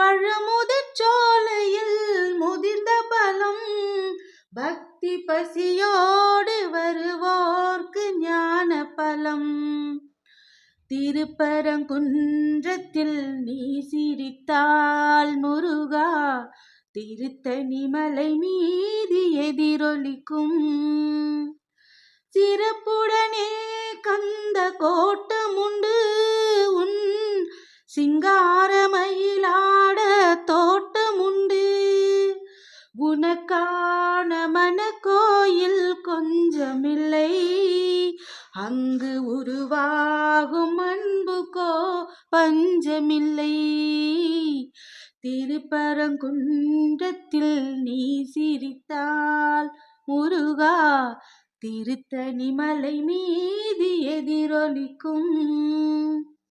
பழமுதிர் சோலையில் முதிர்ந்த பலம். பக்தி பசியோடு வருவோர்க்கு ஞான பலம். திருப்பரங்குன்றத்தில் நீ சிரித்தால் முருகா திருத்தணி மலை மீது எதிரொலிக்கும். சிறப்புடனே கந்த கோட்டமுண்டு உன் சிங்காரமயிலாட உனக்கான மன கோயில் கொஞ்சமில்லை. அங்கு உருவாகும் அன்புக்கோ பஞ்சமில்லை. திருப்பரங்குன்றத்தில் நீ சிரித்தால் முருகா திருத்தணி மலை மீது எதிரொலிக்கும்.